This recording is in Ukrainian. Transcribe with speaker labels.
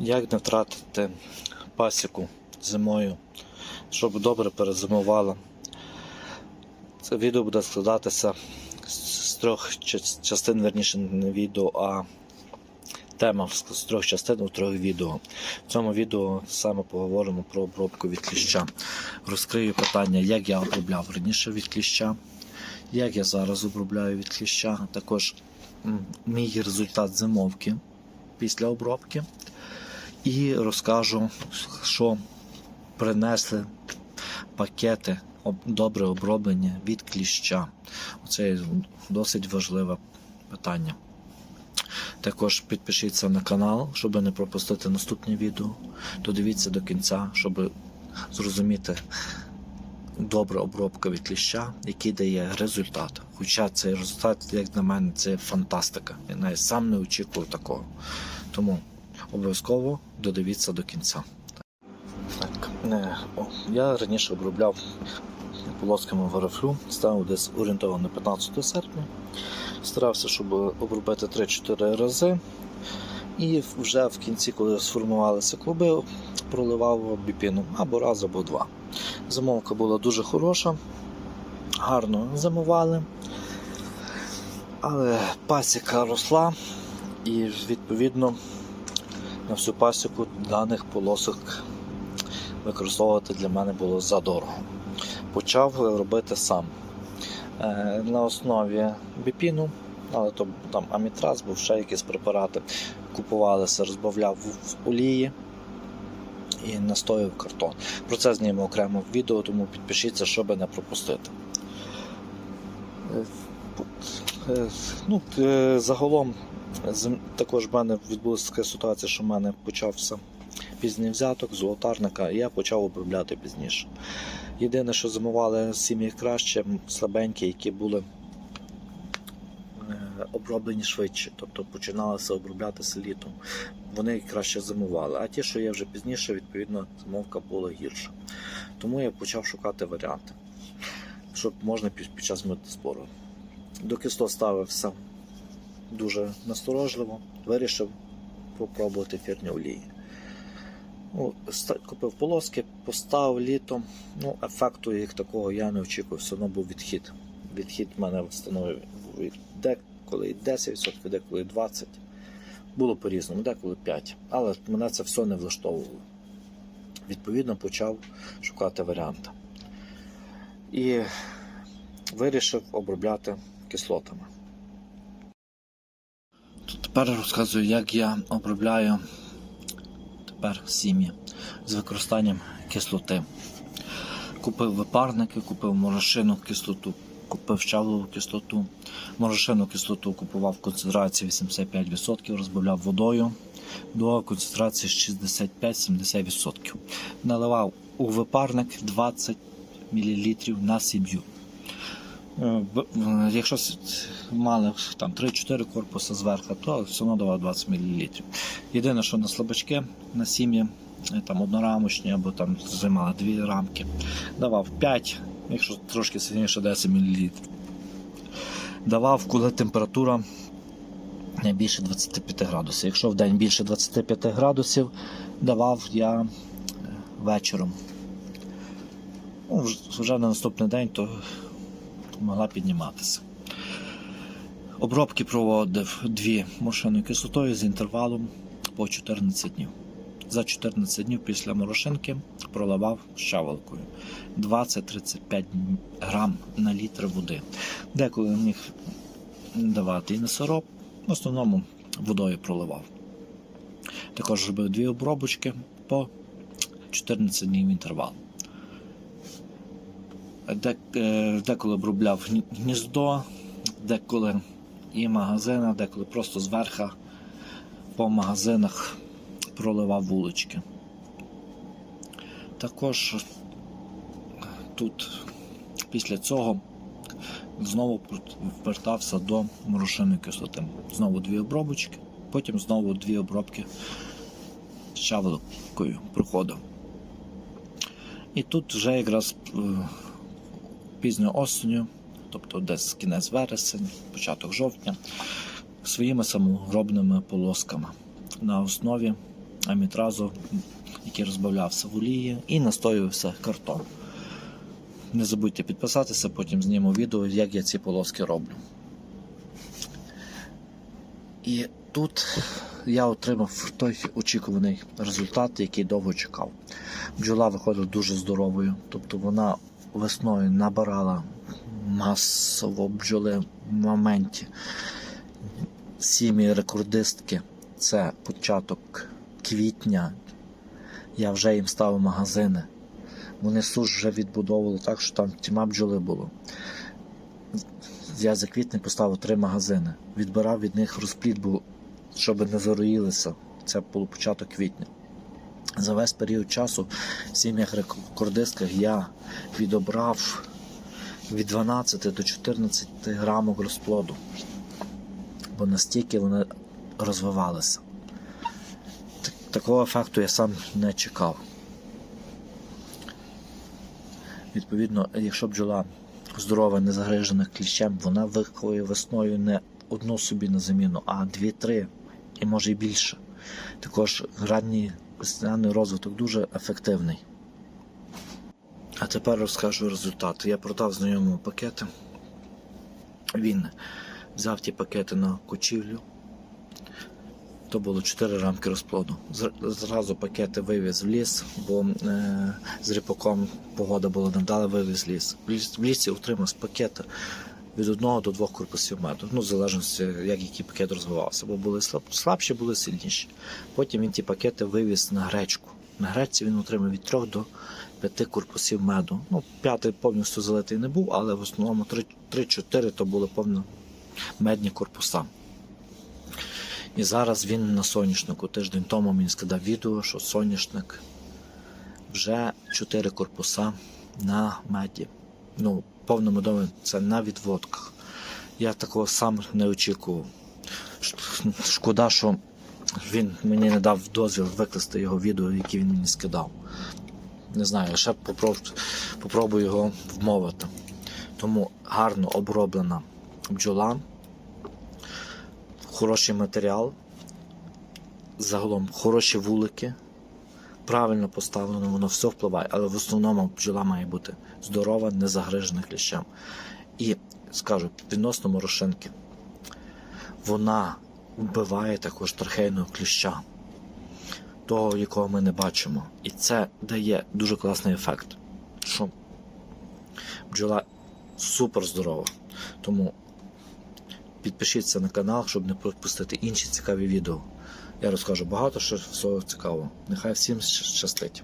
Speaker 1: Як не втратити пасіку зимою, щоб добре перезимувала. Це відео буде складатися з трьох частин, верніше не відео, а тема з трьох частин у трьох відео. В цьому відео саме поговоримо про обробку від кліща. Розкрию питання, як я обробляв раніше від кліща, як я зараз обробляю від кліща, а також мій результат зимовки після обробки. І розкажу, що принесли пакети добре оброблені від кліща. Це досить важливе питання. Також підпишіться на канал, щоб не пропустити наступні відео. Додивіться до кінця, щоб зрозуміти добра обробка від кліща, який дає результат. Хоча цей результат, як на мене, це фантастика. Я навіть сам не очікував такого. Тому обов'язково додивіться до кінця. Так, не, о, я раніше обробляв полосками варафлю, ставив десь орієнтовано 15 серпня. Старався, щоб обробити 3-4 рази. І вже в кінці, коли сформувалися клуби, проливав біпіну або раз, або два. Зимовка була дуже хороша, гарно зимували, але пасіка росла і відповідно на всю пасіку даних полосок використовувати для мене було задорого. Почав робити сам Е, на основі біпіну, але то там амітраз, був ще якісь препарати. Купувалися, розбавляв в- олії і настояв картон. Про це знімемо окремо в відео, тому підпишіться, щоб не пропустити. Е, е, Ну, загалом також в мене відбулася така ситуація, що в мене почався пізній взяток, золотарника, і я почав обробляти пізніше. Єдине, що зимували сім'ї краще, слабенькі, які були е, оброблені швидше, тобто починалися оброблятися літом. Вони краще зимували. А ті, що є вже пізніше, відповідно, зимовка була гірша. Тому я почав шукати варіанти, щоб можна під, час збору. До кислот ставився дуже насторожливо, вирішив попробувати ефірні олії. Ну, купив полоски, поставив літом. Ну, ефекту як такого я не очікував, все одно був відхід. Відхід в мене становив від- деколи 10%, деколи 20%. Було по-різному, деколи 5%. Але мене це все не влаштовувало. Відповідно, почав шукати варіанти. І вирішив обробляти кислотами. Тепер розказую, як я обробляю тепер сім'ї з використанням кислоти. Купив випарники, купив морошину кислоту, купив щавлову кислоту. Морошину кислоту купував в концентрації 85%, розбавляв водою до концентрації 65-70%. Наливав у випарник 20 мл на сім'ю. Е, е, Якщо мали там 3-4 корпуси зверху, то все одно давав 20 мл. Єдине, що на слабачки на сім'ї, е, там однорамочні або там займали дві рамки, давав 5, якщо трошки сильніше 10 мл. Давав, коли температура не більше 25 градусів. Якщо в день більше 25 градусів, давав я вечором. Ну, вже на наступний день то могла підніматися. Обробки проводив дві морошиною кислотою з інтервалом по 14 днів. За 14 днів після морошинки проливав щавелкою 20-35 грам на літр води. Деколи міг давати і на сироп, в основному водою проливав. Також робив дві обробочки по 14 днів інтервал. Е, деколи обробляв гніздо, деколи і магазина, деколи просто зверха по магазинах проливав вулички. Також тут після цього знову вертався до морошиної кислоти. Знову дві обробочки, потім знову дві обробки з щавелкою проходив. І тут вже якраз е, пізньою осенню, тобто десь кінець вересень, початок жовтня, своїми саморобними полосками на основі амітразу, який розбавлявся в олії, і настоювався картон. Не забудьте підписатися, потім зніму відео, як я ці полоски роблю. І тут я отримав той очікуваний результат, який довго чекав. Бджола виходила дуже здоровою, тобто вона весною набирала масово бджоли в моменті. Сім'ї рекордистки це початок квітня. Я вже їм ставив магазини. Вони суш вже відбудовували так, що там тіма бджоли було. Я за квітень поставив три магазини. Відбирав від них розплід, щоб не зароїлися. Це було початок квітня. За весь період часу в сім'ях рекордистках я відобрав від 12 до 14 грамів розплоду, бо настільки вони розвивалися. Такого ефекту я сам не чекав. Відповідно, якщо бджола здорова, не загрижена кліщем, вона виховує весною не одну собі на заміну, а дві-три і може й більше. Також ранній весняний розвиток дуже ефективний. А тепер розкажу результати. Я продав знайомому пакети. Він взяв ті пакети на кучівлю. То було 4 рамки розплоду. Зразу пакети вивіз в ліс, бо е, з ріпаком погода була невдала, вивіз в ліс. В, лісі утримав з пакета від одного до двох корпусів меду. Ну, в залежності, як який пакет розвивався, бо були слаб, слабші, були сильніші. Потім він ті пакети вивіз на гречку. На гречці він отримав від 3 до 5 корпусів меду. Ну, п'ятий повністю залитий не був, але в основному 3-4 то були повно медні корпуса. І зараз він на соняшнику. Тиждень тому мені сказав відео, що соняшник вже 4 корпуса на меді. Ну, повномедовий це на відводках. Я такого сам не очікував. Шкода, що він мені не дав дозвіл викласти його відео, яке він мені скидав. Не знаю, ще попроб- попробую його вмовити. Тому гарно оброблена бджола, хороший матеріал, загалом хороші вулики, правильно поставлено, воно все впливає, але в основному бджола має бути здорова, не загрижена кліщем. І скажу, відносно морошинки, вона вбиває також трахейного кліща, того, якого ми не бачимо. І це дає дуже класний ефект. Що бджола супер здорова. Тому підпишіться на канал, щоб не пропустити інші цікаві відео. Я розкажу багато що всього цікавого. Нехай всім щастить.